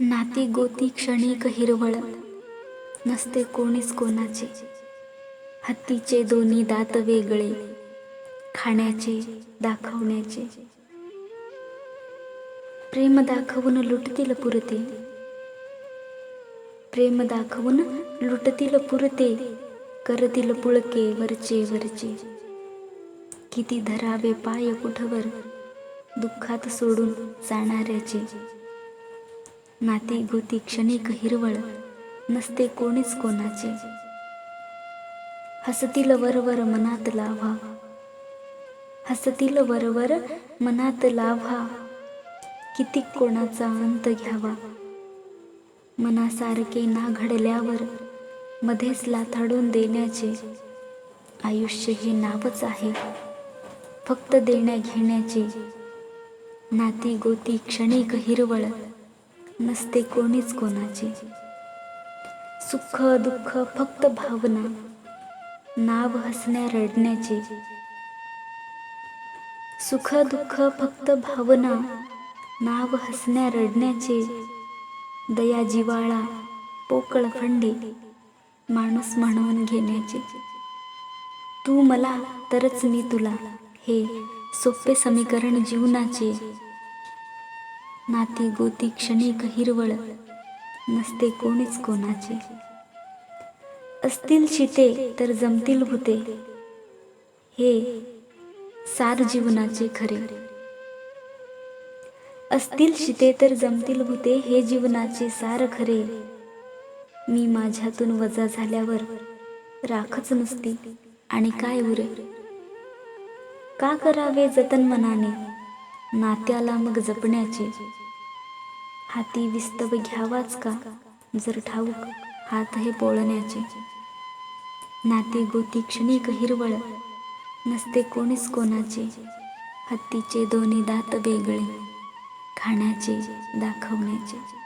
नाती गोती क्षणिक हिरवळ नसते कोणीच कोणाचे. हत्तीचे दोन्ही दात वेगळे. खाण्याचे दाखवण्याचे. प्रेम दाखवून लुटतील पुरते. प्रेम दाखवून लुटतील पुरते. करतील पुळके वरचे वरचे. किती धरावे पाय कुठवर. दुःखात सोडून जाणाऱ्याचे. नाती गोती क्षणिक हिरवळ नसते कोणीच कोणाचे. हसतील वरवर मनात लाभा हसतील वरवर मनात लाभा किती कोणाचा अंत घ्यावा. मनासारखे ना घडल्यावर मध्येच लाथाडून देण्याचे आयुष्य हे नावच आहे. फक्त देण्या घेण्याचे नाती गोती क्षणिक हिरवळ नसते कोणीच कोणाचे. सुख दुःख फक्त भावना. नाव हसण्या रडण्याचे. सुख दुःख फक्त भावना. नाव हसण्या रडण्याचे. दया जिवाळा पोकळ फंडे. माणूस म्हणून घेण्याचे. तू मला तरच मी तुला. हे सोपे समीकरण जीवनाचे. नाती गोती क्षणिक हिरवळ नसते कोणीच कोणाचे. असतील शिते तर जमतील भूते. हे सार जीवनाचे खरे. असतील शिते तर जमतील भूते हे जीवनाचे सार खरे. मी माझ्यातून वजा झाल्यावर राखच नसती आणि काय उरे? का करावे जतन मनाने? नात्याला मग जपण्याचे. हाती विस्तव घ्यावाच का? जर ठाऊक हात हे पोळण्याचे नाते गोती क्षणिक हिरवळ नसते कोणीच कोणाचे. हत्तीचे दोन्ही दात वेगळे खाण्याचे दाखवण्याचे.